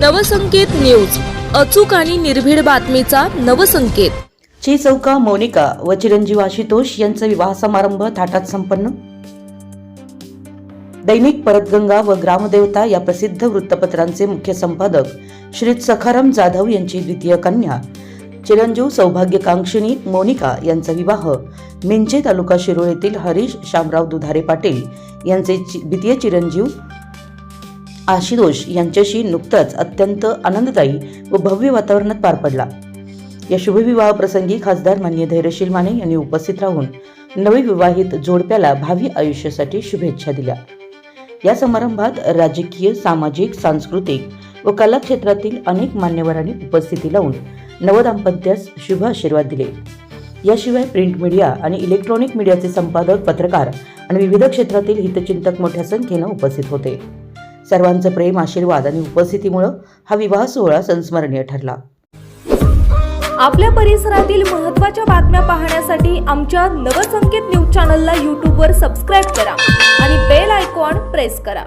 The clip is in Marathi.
नवसंकेत न्यूज. अचूक आणि निर्भीड बातमीचा नवसंकेत. ची चौका मोनिका व चिरंजीव आशुतोष यांचा विवाह समारंभ थाटात संपन्न. दैनिक परतगंगा व ग्रामदेवता या प्रसिद्ध वृत्तपत्रांचे मुख्य संपादक श्री सखाराम जाधव यांची द्वितीय कन्या. चिरंजीव सौभाग्यकांक्षिणी मोनिका यांचा विवाह मिंचे तालुका शिरोळ येथील हरीश शामराव दुधारे पाटील यांचे चि- द्वितीय चिरंजीव आशितोष यांच्याशी नुकताच अत्यंत आनंददायी व भव्य वातावरणात पार पडला. या शुभविवाह प्रसंगी खासदार मान्य धैर्यशील माने यांनी उपस्थित राहून नवविवाहित जोडप्याला भावी आयुष्यासाठी शुभेच्छा दिल्या. या समारंभात राजकीय सामाजिक सांस्कृतिक व कला क्षेत्रातील अनेक मान्यवरांनी उपस्थिती लावून नवदाम्पत्यास शुभ आशीर्वाद दिले. याशिवाय प्रिंट मीडिया आणि इलेक्ट्रॉनिक मीडियाचे संपादक पत्रकार आणि विविध क्षेत्रातील हितचिंतक मोठ्या संख्येनं उपस्थित होते. सर्वांचं प्रेम आशीर्वाद आणि उपस्थितीमुळं हा विवाह सोहळा संस्मरणीय ठरला. आपल्या परिसरातील महत्त्वाच्या बातम्या पाहण्यासाठी आमच्या नवसंकेत न्यूज चॅनलला यूट्यूबवर सबस्क्राईब करा आणि बेल आयकॉन प्रेस करा.